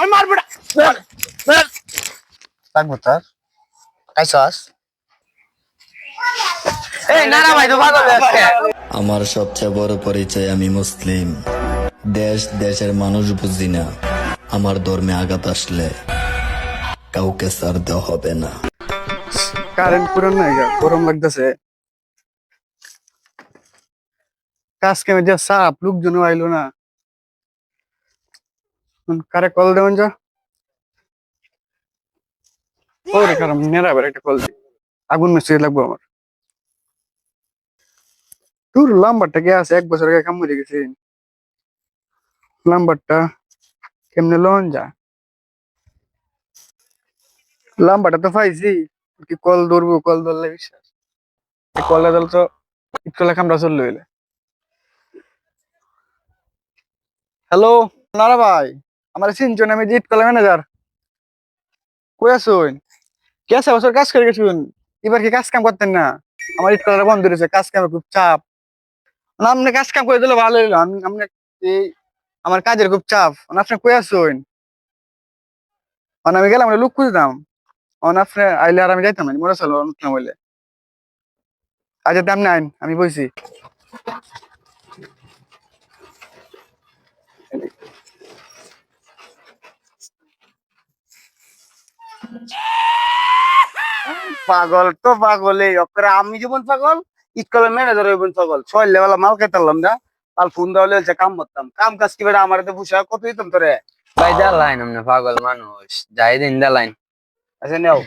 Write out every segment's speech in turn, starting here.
ওই মারবো না থাকব তার। যাচ্ছে। আমার সবচেয়ে বড় পরিচয় আমি মুসলিম। দেশ দেশের মানুষ বুঝি না। আমার ধর্মে আঘাত আসলে কাউকে সার দেওয়া হবে না। কারেন্ট পুরান নাই গরম লাগতেছে। কাজ কেমন যা সাপ লোকজন আইলো না। কারে কল দেবেন যা? ওরে কারণ নেরা একটা কল দি আগুন মেসেজ লাগবো আমার। তোর লাম্বারটা কে আছে? এক বছর আগে কাম মরে গেছে। লাম্বারটা কেমনে লন যা লাম্বারটা তো পাইছি কি কল ধরবো কল ধরলে বিশ্বাস। কল ধরলে তো ইটকলা কামড়া চলল হইলে। হ্যালো নারা ভাই। আমার চিনছেন আমি জিত কলা ম্যানেজার কই আসুন কে আছে? বছর কাজ করে গেছুন। এবার কি কাজ কাম করতেন না? আমার ইট কলাটা বন্ধ রয়েছে কাজ কামে খুব চাপ। না, আপনি কাজ কাম করে দিলে ভালো হইল। আমি আপনি এই আমার কাজের খুব চাপ। আপনি কই আসুন আমি গেলাম লুক খুঁজতাম। আপনি আইলে আর আমি যাইতাম মনে চলো অনুষ্ঠান হইলে। আচ্ছা দাম নাই, আমি বইছি। পাগল তো পাগলই ওকে আমি যেমন পাগল স্কুলের ম্যানেজার হইবেন পাগল। ছয় লেভেলা মাল খাইতাম না কাল ফোন দেওয়া হচ্ছে কাম করতাম। কাম কাজ কি বেটা আমার তো পুষা কত দিতাম তোরে? ভাই জ্বালাইন আপনি পাগল মানুষ। যাই দিন লাইন আচ্ছা নেও।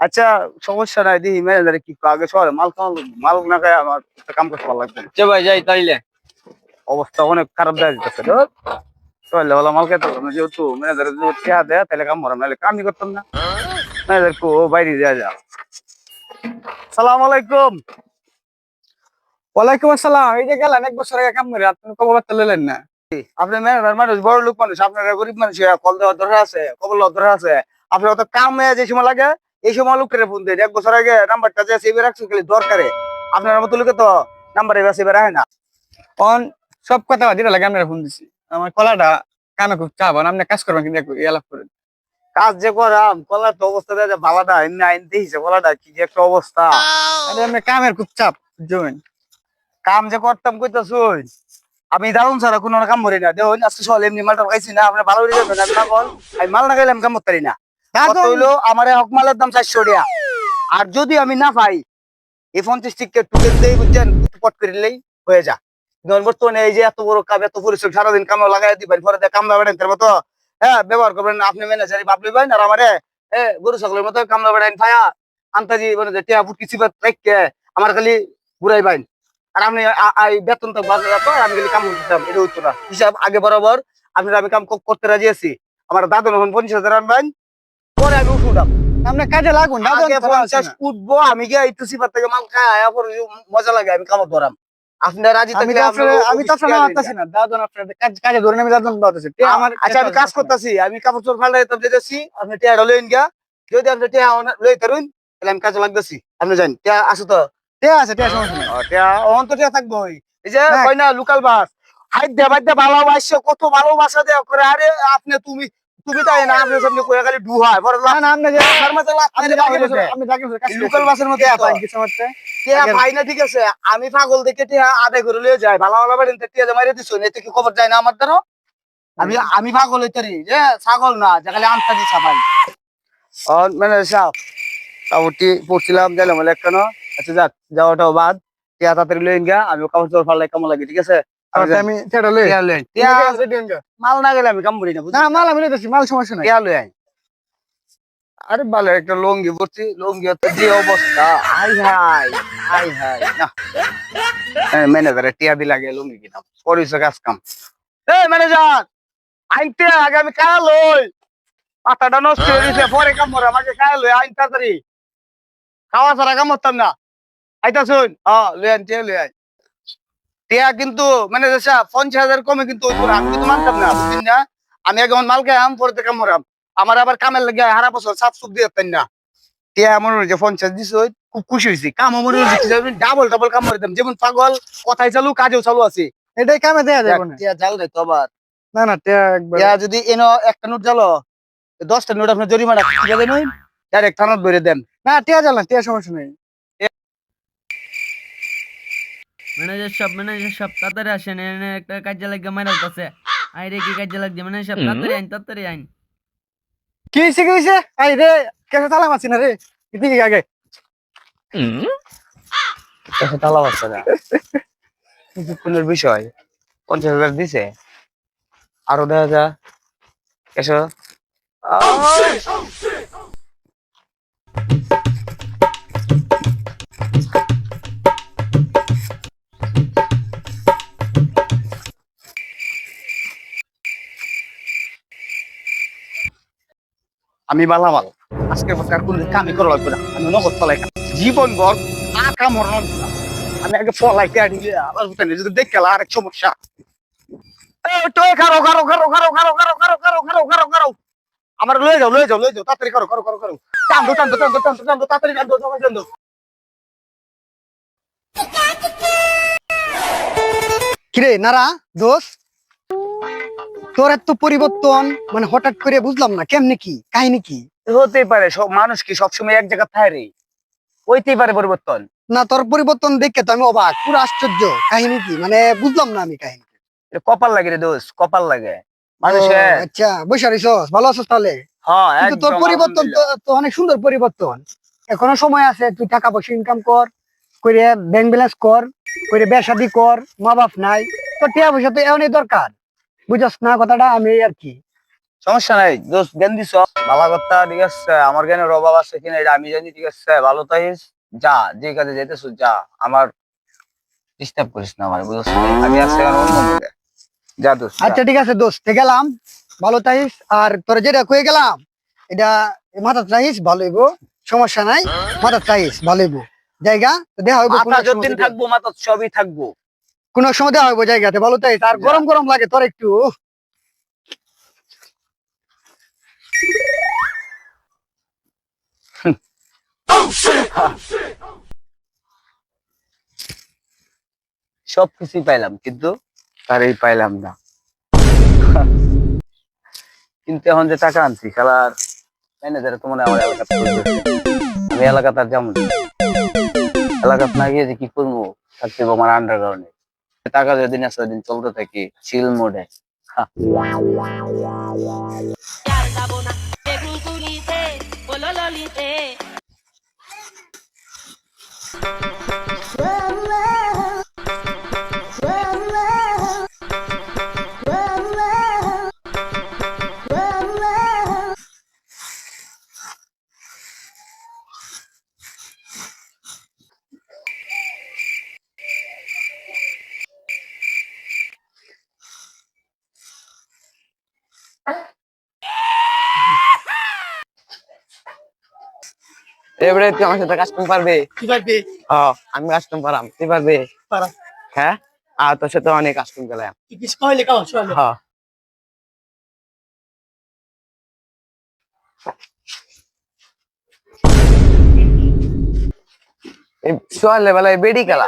আচ্ছা সমস্যা নাই দিহি ম্যানেজারে কি আগে শহরে মাল খাওয়া। মাল না খাই আমার কাম করতে ভালো লাগবে না। চে ভাই যাই তাইলে। অবস্থা অনেক খারাপ দেওয়া যেতেছে ছয় লেভেলা মাল যেহেতু ম্যানেজারে যদি দেয়, তাহলে কাম করাম নাহলে কামই করতাম না। ম্যানেজার কো বাইরে দেওয়া যা সালাম আলাইকুম। ওয়ালাইকুম আসসালাম। এই যে গেলেন এক বছর আগে কাম করে, আপনি লেলেন না? আপনি ম্যানেজার মানুষ, বড় লোক মানুষ, আপনারা গরিব মানুষ কল দেওয়ার দরকার আছে লওয়ার দরকার আছে। আপনার তো কাম যে সময় লাগে, এই সময় লোক করে ফোন দেয় এক বছর আগে নাম্বারটা যে সেভে খালি দরকারে। আপনার মতো লোকে তো নাম্বার সেভে রাখে না। অন, সব কথা যেটা লাগে, আপনারা ফোন দিছি। আমার কলাটা কামে খুব চাপ আপনি কাজ করবেন কিন্তু ইয়ালাপ করেন। কাজ যে করাম কলার তো অবস্থা দেয় যে ভালাটা এমনি আইন দিয়েছে কলাটা কি যে একটা অবস্থা। আরে আপনি কামের খুব চাপ বুঝছেন? কাম যে করতাম কইতাছুই আমি দারুণ ছাড়া কোনো কাম করি না। দেখুন আজকে সকালে এমনি মালটা খাইছি না আপনার ভালো হয়ে না বল আমি মাল না খাইলে আমি কাম করতে পারি না। হইল আমার হক মালের দাম চারশো টাকা। আর যদি আমি না পাই এই পঞ্চাশ টিকে টুকে দেই বুঝছেন পট করে দিলেই হয়ে যা বর্তমানে এই যে এত বড় কাম এত পরিশ্রম সারাদিন কামে লাগাই দিবেন পরে দিয়ে কাম লাগাবেন তার মতো হ্যাঁ ব্যবহার করবেন আপনি ম্যানেজারি ভাবলি ভাই আর আমারে গরু ছাগলের মতো কাম লাগাবেন ভাইয়া আন্তাজি মানে যে টিয়া ফুটকি সিবাত রেখে আমার খালি ঘুরাই বাইন আর আপনি বেতন তো বাজে যেত আর আমি খালি কাম করতাম এটা হইতো না। হিসাব আগে বরাবর আপনি আমি কাম করতে রাজি আছি। আমার দাদু যখন পঞ্চাশ হাজার আনবেন পরে আমি উঠুলাম আপনি কাজে লাগুন আগে পঞ্চাশ উঠবো আমি গিয়ে একটু সিপার থেকে মাল খাই আয়া পরে যে মজা লাগে আমি কামত ধরাম। আপনার রাজি আমি থাকলে তো মারতাছি না। দাদন আপনার কাজ কাজে ধরে আমি দাদন দাওতেছি আমার আচ্ছা আমি কাজ করতেছি আমি কাপড় চোর আপনি টিয়া লইন গা যদি আপনি টিয়া লই তারুন তাহলে আমি কাজে লাগতেছি। আপনি জান টিয়া তো। ঠিক আছে ঠিক সমস্যা নেই। টিয়া অহন তো টিয়া থাকব এই যে। না লোকাল বাস। হাইট দে বাইতে ভালোবাসছে কত ভালোবাসা দেয়া করে। আরে আপনি তুমি তুমি তাই না আপনি সামনে কয়ে খালি ডুহায় পরে না না আপনি আপনি। লোকাল বাসের মধ্যে কিছু ভাই না ঠিক আছে। আমি পাগল দেখে টিয়া আদায় করে লিয়ে যাই ভালো ভালো বাড়ি টিয়া মাইরে দিছো এতে কি খবর যায় না আমার দ্বারা? আমি আমি পাগল হইতারি যে ছাগল না যে খালি আনতাজি ছাপাই মানে সাপ। কাপড়টি পড়ছিলাম বলে কেন? আচ্ছা যাক যাওয়াটাও বাদ। টিয়া তাড়াতাড়ি লইন গা আমি কাপড় চোর ফালাই কামো লাগে ঠিক আছে? আমি আচ্ছা, আমি। মাল না গেলে কাম করি না মাল আমি লইতেছি মাল সমস্যা নাই। টিয়া লই আই। আরে ভালো একটা লঙ্গি পড়ছি লঙ্গি যে অবস্থা। হাই হাই হাই হাই না। ম্যানেজারে টিয়া দি লাগে লঙ্গি কিনা। পরিচয় কাজ কাম। এই ম্যানেজার আইনতে আগে আমি মাথাটা নষ্ট হয়ে গেছে পরে কাম করে আমাকে কায়া লই আইন তাড়াতাড়ি। খাওয়া ছাড়া কাম করতাম না। আইতা শুন হ্যাঁ লই টিয়া লই আইন টিয়া কিন্তু সাহেব পঞ্চাশ হাজার কমে কিন্তু আমি কিন্তু মানতাম না বুঝলেন না? আমি এখন মাল খাইলাম পরে কাম করাম। আমার আবার কামের লাগে হারা বছর সাফ সুপ দিয়ে না। টিয়া মনে হয়েছে পঞ্চাশ দিস খুব খুশি হয়েছি কাম মনে ডাবল ডাবল কাম করে দিতাম। যেমন পাগল কথাই চালু কাজেও চালু আছে। এটাই কামে দেয়া যাবে না। টিয়া জাল রে তো আবার। না না টিয়া একবার যদি এনো একটা নোট জ্বালো দশটা নোট আপনার জরিমানা ডাইরেক্ট থানাত দেন। না টিয়া জ্বালা টিয়া সমস্যা নেই। ম্যানেজার সব ম্যানেজার সব তাড়াতাড়ি আসেন এনে একটা কাজে লাগে মারা আছে আইরে কি কাজে লাগছে? ম্যানেজার সব তাড়াতাড়ি আইন তাড়াতাড়ি আইন। কি হয়েছে কি হয়েছে আই রে কেসে তালা মারছি না রে। এদিকে আগে। কাছে তালা বাচ্চা না। কিছুক্ষণের বিষয় পঞ্চাশ হাজার দিছে। আরও দেখা যা। এসো আমি মালামাল আজকের বছর আর কোনো কামই করা লাগবে না আমি নগদ ফলাই জীবন ভর আর মরণ আমি আগে ফলাই যদি দেখে আর এক সমস্যা আমার লয়ে যাও লয়ে যাও লয়ে যাও তাড়াতাড়ি করো করো করো করো টানো টানো টানো টানো টানো তাড়াতাড়ি টানো টানো কিরে নারা দোষ তোর এত পরিবর্তন মানে হঠাৎ করে বুঝলাম না কেমনে কি? কাহিনী কি? হতেই পারে মানুষ কি সবসময় এক জায়গা থাকে রে? হইতেই পারে পরিবর্তন। না তোর পরিবর্তন দেখে তো আমি অবাক পুরো আশ্চর্য। কাহিনী কি? মানে বুঝলাম না আমি কাহিনী। কপাল লাগে রে দোষ কপাল লাগে। আচ্ছা রইছস ভালো আছিস তাহলে? হ্যাঁ কিন্তু তোর পরিবর্তন তো তো অনেক সুন্দর পরিবর্তন। এখনও সময় আছে তুই টাকা পয়সা ইনকাম কর করে ব্যাংক ব্যালেন্স কর করে বেসাদি কর মা বাপ নাই তোর টাকা পয়সা তো এমনই দরকার। বুঝছস না কথাটা আমি আর কি? সমস্যা নাই দোষ জ্ঞান দিছ ভালো কথা ঠিক আছে? আমার জ্ঞানের অভাব আছে কিনা এটা আমি জানি ঠিক আছে? ভালো তাইস যা যে কাজে যেতেছ যা। আমার ডিস্টার্ব করিস না আমার বুঝছ আমি আছি আমার অন্য। যা দোষ আচ্ছা ঠিক আছে দোস্ত গেলাম। ভালো থাইস আর তোর যেটা কয়ে গেলাম এটা মাথা চাইস ভালো হইব। সমস্যা নাই মাথা চাইস ভালো হইব। জায়গা তো দেখা হইব মাথা যতদিন থাকব মাথা সবই থাকব। কোন সময় দেখা হইব জায়গাতে থাইস আর গরম গরম লাগে, তোর একটু। সব কিছুই পাইলাম, কিন্তু তারই পাইলাম না। কিন্তু এখন যে টাকা আনছি খেলার ম্যানেজারে তো মনে আমার আমি এলাকা তার যেমন এলাকা না গিয়ে যে কি করব, থাকতে হবে আমার আন্ডারগ্রাউন্ডে টাকা যদি না সেদিন চলতে থাকি চিল মোডে এবারে তুই আমার সাথে কাস্টম পারবে? কি পারবি? হ্যাঁ আমি কাস্টম পারাম। তুই পারবে? পারাম। হ্যাঁ? আর তোর সাথে অনেক কাস্টম গেলাম কি কিছু কইলে কাও চলে হ্যাঁ। এই সোয়ালে বেলা বেডি খেলা।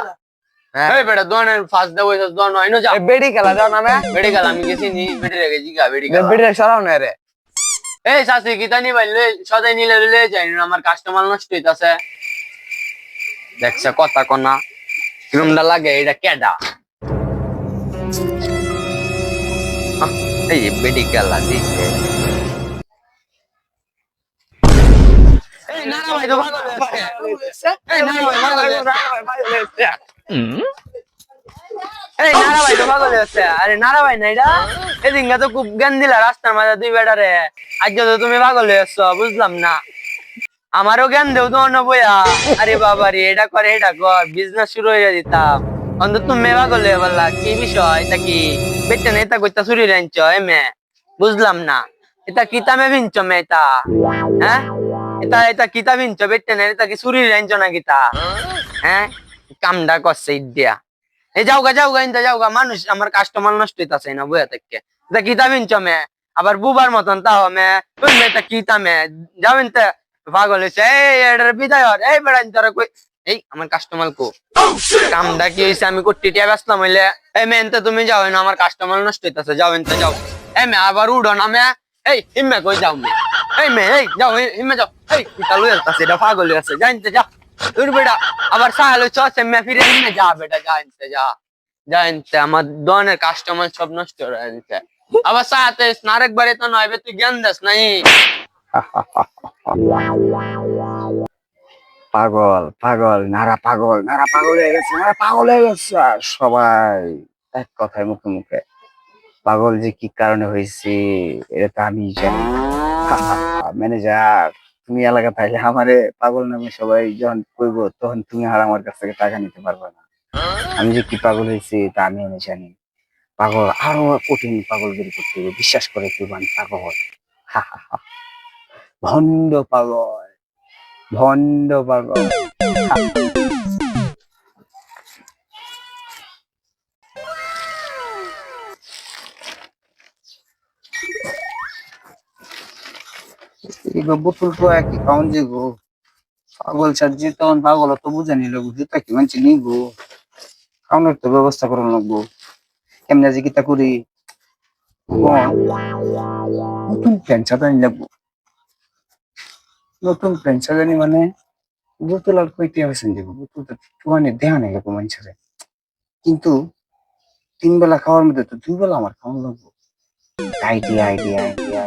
হ্যাঁ। এই বেটা দোয়ানের ফার্স্ট দে হইছস দোয়ান হইনো যা। এই বেডি খেলা যাও না মে বেড়ে গেল আমি গেছি নি বেড়ে রেখে জিগা বেড়ে গেল বেডি সরাও না রে। এই শাসি কি তানি ভাই লে সদাই নিলে লে যাই না আমার কাস্টমার নষ্ট হইতাছে দেখছে কথা কনা কিরমটা লাগে এটা কেডা? এই বেডি গেলা দিছে। এই না না ভাই তো ভালো এই না না ভাই ভালো এই নারা ভাই তো পাগল আরে নারা ভাই না এটা? এদিনকে তো খুব জ্ঞান দিলা রাস্তার মাঝে দুই বেটারে। আজ তো তুমি পাগল হয়েছ বুঝলাম না। আমারও জ্ঞান দেও তো অন্য আরে বাবা রে, এটা করে, এটা কর বিজনেস শুরু হয়ে দিতাম। অন্তত তুমি পাগল হয়ে বললা, কি বিষয়? এটা কি? বেটে না এটা কইতা চুরি রাঞ্চ, এমে? বুঝলাম না। এটা কিতামে ভিনছ মে এটা হ্যাঁ? এটা এটা কিতা ভিনছ বেটে না এটা কি চুরি রাঞ্চ না কিতা হ্যাঁ? কামডা করছে ইডিয়া এই যাও গা যাও গা ইনতা যাও গা মানুষ আমার কাস্টমার নষ্ট হইতাছে না বইয়া থেকে এটা কিতা বিনছ মে আবার বুবার মতন তাও মে ওই মেয়েটা কিতা মে যাও ইনতে পাগল হইছে এই এটার বিদায় হর এই বেড়া ইনতারা কই এই আমার কাস্টমার কো কামটা কি হইছে আমি কোটি টিয়া ব্যস্ত হইলে এই মেনতে তুমি যাও না আমার কাস্টমার নষ্ট হইতাছে যাও ইনতে যাও এই মে আবার উড়ো না মে এই হিম্মে কই যাও মে এই মে এই যাও এই, হিম্মে যাও এই কিতা লুই আছে এটা পাগল হয়ে আছে জানতে যা দূর বেটা, আবার সাহালো চছে মে ফিরে হিম্মে যা বেটা জানতে যা। জানতে আমার দনের কাস্টমার সব নষ্ট হয়ে দিতে আবার সাথে বারে তো নয় বে, তুই জ্ঞান দাস নাই। পাগল পাগল, নারা পাগল নারা পাগল হয়ে গেছে, নারা পাগল হয়ে গেছে। সবাই এক কথায় মুখে মুখে, পাগল যে কি কারণে হয়েছে, এটা তো আমি জানি ম্যানেজার তুমি এলাকা থাকলে আমারে পাগল নামে সবাই যখন কইব, তখন তুমি আর আমার কাছ থেকে টাকা নিতে পারবে না। আমি যে কি পাগল হয়েছি তা আমি আমি জানি। পাগল, আরও কঠিন পাগল বের করতে হবে বিশ্বাস করে কি মানে পাগল। ভণ্ড পাগল। ভণ্ড পাগল। বোতল তো একই কাউন যে পাগল ছাড় যে তখন পাগল তো বুঝে নিল জুতা কি মানছি নি গো? কাউনের তো ব্যবস্থা করুন লাগবো। কেমনে যে কিতা করি? নতুন প্যান্ট সাদানি লাগবো। নতুন প্যান্ট সাদানি মানে বোতল আর কইতে হয়েছেন যে বোতল তো টুয়ানি দেহা নেই লাগবো মানুষের কিন্তু তিন বেলা খাওয়ার মধ্যে তো দুই বেলা আমার খাওয়ান লাগবো। Idea idea idea.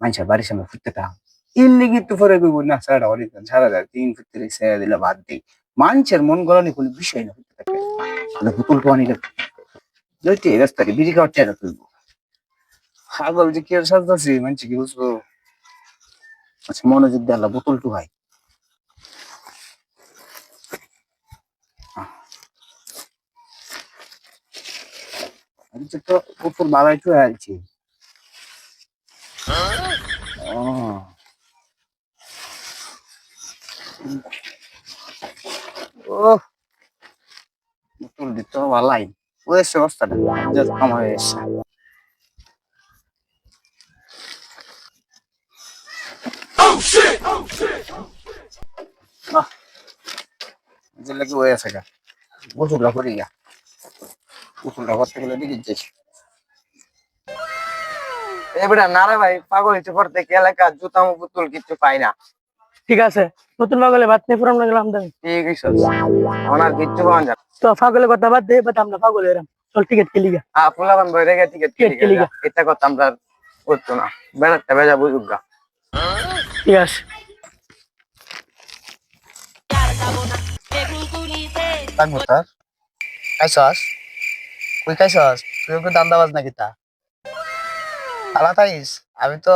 মানুষের বাড়ির সামনে ফুটতে পাও এর লেগে তো পরে কইব না সারা অনেক সারা যায় তিন ফুটতে ছেড়ে দিলে বাদ দিই মানুষের মন গলানি কোনো বিষয় না ফুটতে থাকে তাহলে বোতল টুয়ানি লাগবে লইতে রাস্তায় বিড়ি খাওয়ার চেয়ারা তুলবো পাগল যে কি আর সাজতাছি মানুষ কি বুঝব আচ্ছা মনোযোগ দেয়ালা বোতল টু ভাই তো বোতল বাড়াই টু আলছি ও ওই অবস্থাটা কি হয়ে আছে গা? গোসলটা করি গা। গোসলটা করতে গেলে যাচ্ছি এবারে নারে ভাই পাগল হয়েছে পর থেকে এলাকা? জুতা মো পুতুল কিছু পাই না। ঠিক আছে নতুন পাগলে ভাত নিয়ে পুরান গেলাম দামি ঠিক আছে ওনার কিচ্ছু পাওয়া যায় না। তো পাগলের কথা বাদ দে বাট আমরা পাগল এরাম চল টিকিট কেলি গা। আ ফুলাবান বই রেখে টিকিট টিকিট কেটে কেলি গা। এটা কথা আমরা করতো না। বেড়াতে বেজা বুঝুক গা। ঠিক আছে। থাকব তার খাইছস? তুই খাইছস? তুই ওকে দান্দাবাজ নাকি তা? আলা তাইস? আমি তো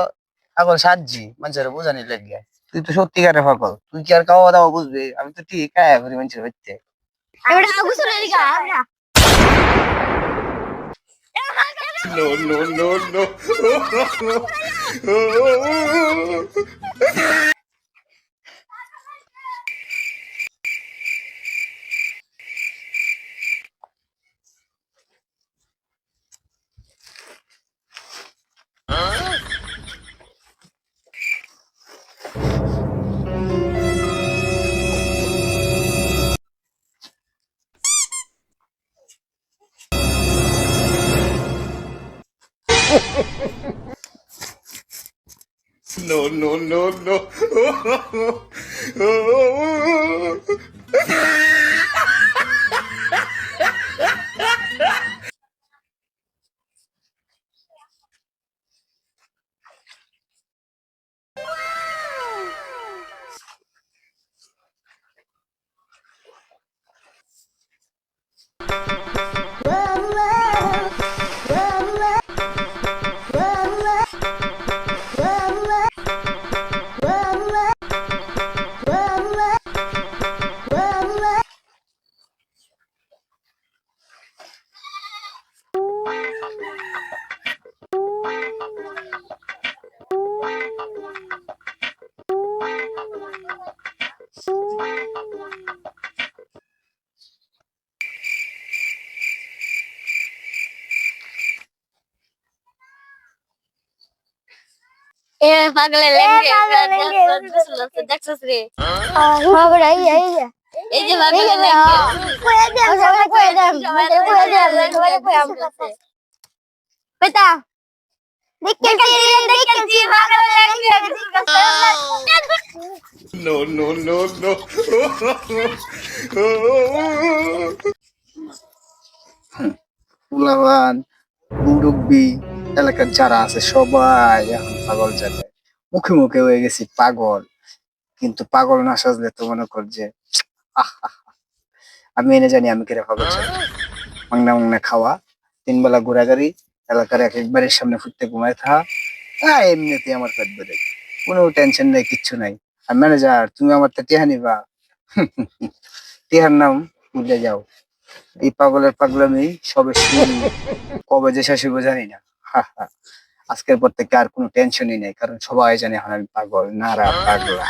এখন সাজি মানুষের বোঝানি লেগে। তুই তো সত্যিকারে ফকল তুই কি আর খাওয়া দাওয়া বুঝবি? আমি তো ঠিক খায় করি মানুষের হচ্ছে এবারে গোসল হয়ে গা আমরা এ পাগলে লেঙ্গে গোসল দেখছস রে এই এই যে এই যে পাগলে লেঙ্গে কয়ে দে সবাই কয়ে দে কয়ে দে কয়ে দে কইতা দেখেছি দেখেছি পাগল পুলাবান মুরব্বী এলাকার যারা আছে সবাই এখন পাগল জানে মুখে মুখে হয়ে গেছি পাগল। কিন্তু পাগল না সাজলে তো মনে কর যে। আমি এনে জানি আমি কিরা পাগল মাংনা মাংনা খাওয়া তিন বেলা ঘোরাঘুরি এলাকার এক একবারের সামনে ফুটতে ঘুমায় থাকা হ্যাঁ এমনিতেই আমার পেট বেড়ে কোনো টেনশন নেই কিচ্ছু নাই। আর ম্যানেজার তুমি আমার তো টিহা নিবা। টিহার নাম ভুলে যাও। এই পাগলের পাগলামি সবে শুরু কবে যে শেষ হইবো জানি না। হা, হা। আজকের পর থেকে আর কোনো টেনশনই নেই, কারণ সবাই জানে এখন আমি পাগল, নারা, পাগলা।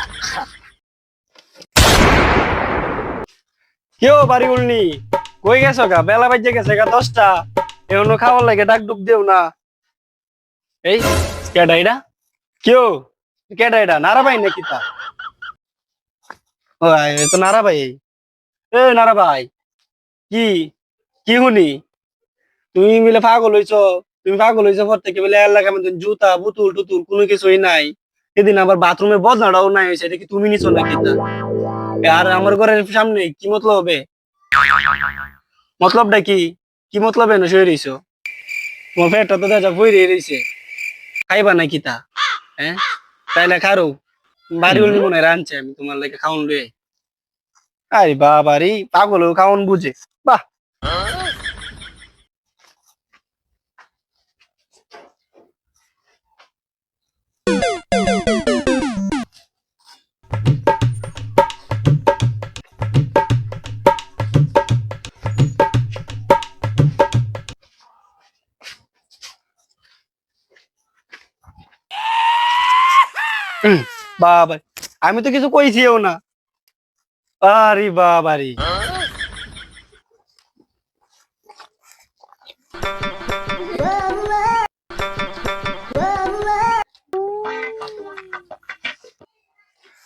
কেউ বাড়ি উল্নি কই গেছো গা? বেলা বাজে গেছে গা দশটা। এখনও খাওয়ার লাগে ডাক ডুক দেও না। এই কেডা এটা কেউ? কেডা নারা ভাই নাকি তা? ও তো নারা ভাই। এ, নারা ভাই। কি? কি শুনি? তুমি মিলে পাগল হইছ। তুমি পাগল হইছ পর থেকে, বলে এলাকা মধ্যে জুতা বুতুল টুতুল, কোনো কিছুই নাই। সেদিন আবার বাথরুমের বদনাটাও নাই হয়েছে এটা কি তুমি নিছো নাকি আর আমার ঘরের সামনে কি মতলব? হবে মতলবটা কি? কি মতলব এনে শুয়ে রইছো? তোমার পেটটা তো দেখা বই রইছে। খাইবা নাকি তা? হ্যাঁ তাইলে খারো। বাড়ি উল্লি মনে রাঁধছে, আমি তোমার লাগে খাওন লয়ে। আরে বাবারি পাগল খাওন বুঝে। বাহ! বাবা আমি তো কিছু কইছিও না। আরে বাবারি।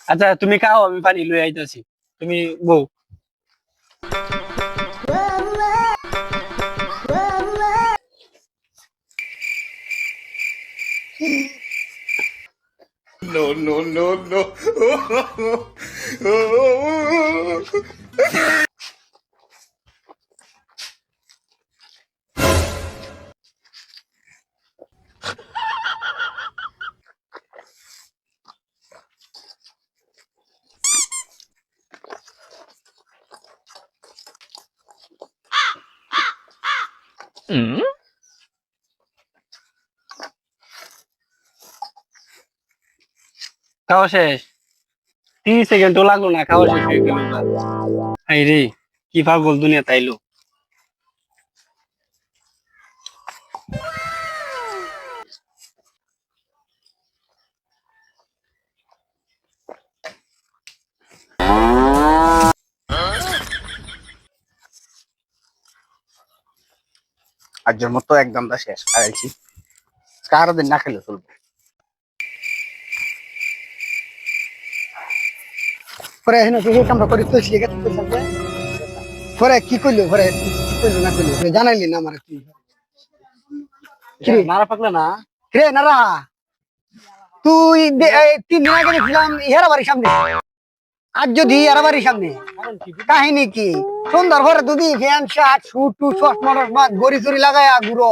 আচ্ছা তুমি খাও, আমি পানি লই আইতাছি। তুমি বউ। no, no, no, no. Mm-hmm. খাওয়া শেষ। তিরিশ সেকেন্ডও লাগল না, খাওয়া শেষ হয়ে গেল। হাই রে, কি পাগল দুনিয়া তাইলো আজকের মতো একদম শেষ খাইছি আরও দিন না খেলে চলবে। পরে হেন কি কামটা করি পরে পরে না কইলো জানাইলি না আমার? নারা পাকলে না? রে নারা তুই দে- এই তিন দিন আগে দেখছিলাম ইহারা বাড়ির সামনে। আজ যদি ইহারা বাড়ির সামনে। কাহিনী কি? সুন্দর ঘরে দুদি ফ্যান শার্ট শুট টু চশমা টশমা গড়ি চুরি লাগায় ঘুরো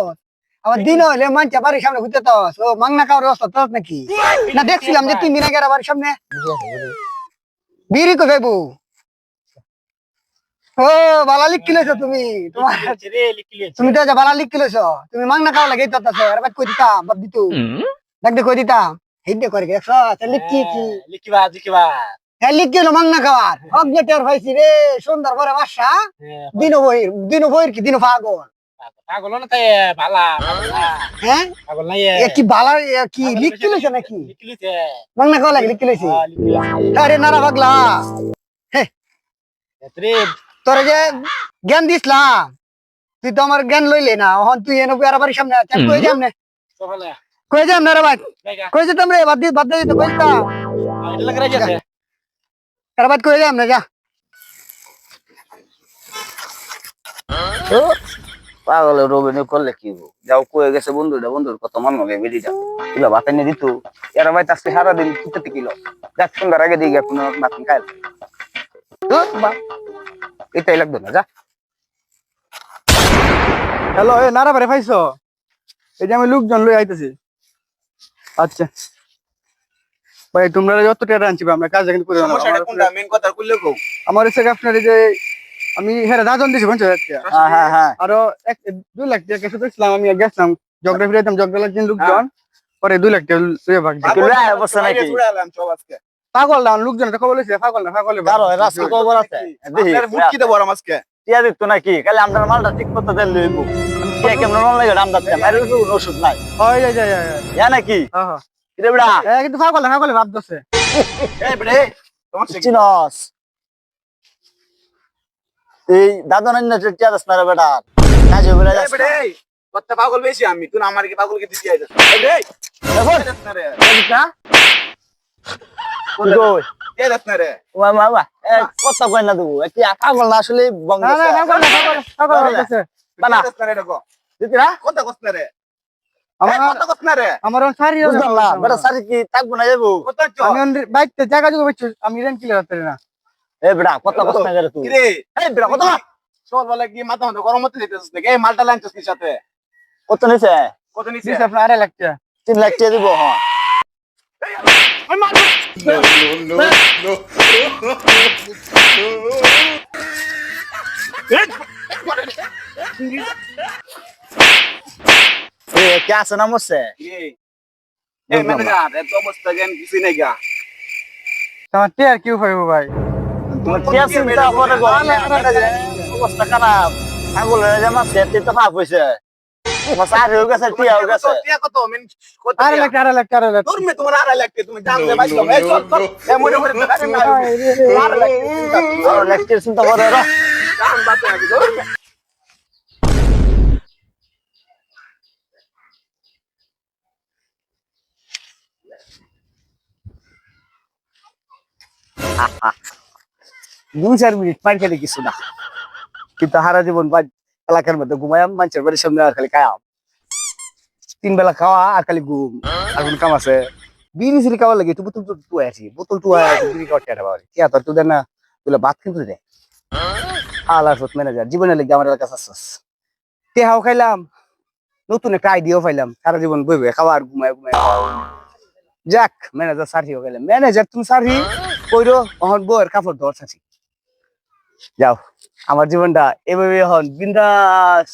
আবার দিন হইলে মানছে বাড়ির সামনে ঘুরতে তো ও মাংনা অবস্থা তোর নাকি? না দেখছিলাম যে তিন দিন আগে এরা বাড়ির সামনে। বিড়ি কোথায় বউ ও বালা লিখ কিলেছো তুমি? তোমার তুমি তো বালা লিখ কিলেছো তুমি মাংনা খাওয়া লাগে তো আর বাদ কই দিতাম বাদ দিত। দেখ দে কই দিতাম। হেডে করে দেখছ লিখ কি কি? লিখিবা লিখিবা হ্যাঁ লিখ গেল মাংনা খাওয়ার অবজেক্টর হয়েছি রে সুন্দর করে বাসা দিন বইর দিন বইর কি দিন পাগল? পাগল না তাই ভালা হ্যাঁ? পাগল নাই এ। কি বালা এ কি লিখ কিলেছো নাকি? লিখলিছে মাংনা খাওয়া লাগে লিখ? আরে নারা পাগলা। এতরে তোরে। যে জ্ঞান দিসলাম তুই তো আমার জ্ঞান লইলে না। এখন তুই এনে আর বাড়ির সামনে কই যাম না? কই যাম না রে ভাই? কই যেতাম রে? বাদ দিয়ে বাদ দিয়ে তো কই আর বাদ কই যাম না যা। পাগলের রবিনে করলে কি হব? যাও কয়ে গেছে বন্ধুটা বন্ধুর কত মন হবে বেরিটা এগুলো ভাত এনে দিত। এরা ভাই সারাদিন কুত্তে কিলো। দেখ সুন্দর আগে দিকে কোনো ভাত খাইল এটাই লাগতো না যা। হ্যালো এ নারা বারে পাইছো? এই যে আমি লোকজন লই আইতেছি। আচ্ছা। ভাই তোমরা যত টাকা আনছি আমরা কাজ কিন্তু করে। মেন আমার হচ্ছে আপনার এই যে আমি হ্যাঁ দাজন দিছি পঞ্চাশ হাজার হ্যাঁ হ্যাঁ হ্যাঁ। আরও এক দুই লাখ টাকা কিছু দেখছিলাম আমি গেছিলাম জগ্রাফি রাইতাম জগ্রাফি লোকজন। পরে দুই লাখ টাকা লইয়া ভাগ দিছি। অবস্থা নাকি? পাগল না লোকজন তো খবর লইছে পাগল না পাগল কারও রাস্তা খবর আছে? দেখি। টিয়া দিত নাকি? কালে আমরা মালটা ঠিক করতে দেন লইব। টিয়া কেমন নন লাগে আর ওষুধ নাই। হয় যায় যায় ইয়া নাকি? হ্যাঁ হ্যাঁ কিরে বড়া? এ, কিন্তু পাগল না পাগল ভাব দছে চিনস? এই দাদা নান্য টিয়া দাস না রে বেটা কাজ হবে না কথা পাগল বেশি আমি তুই আমার কি পাগল কি দিতে আইছিস না কই কে দাস না রে মা মা মা এ কই না দেবো কি পাগল না আসলে বঙ্গ না না পাগল পাগল পাগল ভাব দছে বানা দাস না রে দেখো দিতি না কথা কস না রে আমার না সারি বেটা সারি কি থাকব না যাব কথা আমি জায়গা জুগো আমি রেন কিলে না এ বেটা কথা কথা না তুই। কিরে? এই বেটা কথা চল বলে কি মাথা মাথা গরম মতে দিতেছিস নাকি? এই মালটা লাইনছিস কি সাথে? কত নিছে? কত নিছে? দিছে আপনার আড়াই লাখ টাকা। তিন লাখ টাকা দিব হ্যাঁ। এ কে আছে না মরছে? এই ম্যানেজার এত অবস্থা জ্ঞান কিছু নাই গা। তোমার টিয়ার কিউ পাইব ভাই? কে চিন্তা করে। অবস্থা খারাপ। ছাগলের যে মাছ সেটি তো হয়ে হয়ে মেন আর লেকচার চিন্তা করে। তোর মে। দুই চার মিনিট পানি খেলে কিছু না। কিন্তু হারা জীবন এলাকার মধ্যে ঘুমায়াম, মানুষের বাড়ির সামনে খালি খায়াম। তিন বেলা খাওয়া আর খালি ঘুম। আর কোন কাম আছে। বিড়ি সিড়ি খাওয়ার লাগে একটু বোতল টু আছি। বোতল টু আছে, বিড়ি খাওয়ার টেটা কি আর তুই না। তুই ভাত কিন্তু দে। আল্লাহ সত ম্যানেজার জীবনের লেগে আমার এলাকা আসছিস টেহাও খাইলাম। নতুন একটা আইডিয়াও পাইলাম। সারা জীবন বই বই খাওয়া আর ঘুমায় ঘুমায়। যাক ম্যানেজার সার্হি হয়ে গেলাম ম্যানেজার তুমি সার্হি কইরো, অহন বউয়ের কাপড় ধর সাথী। যাও আমার জীবনটা এভাবে হন। বিন্দাস।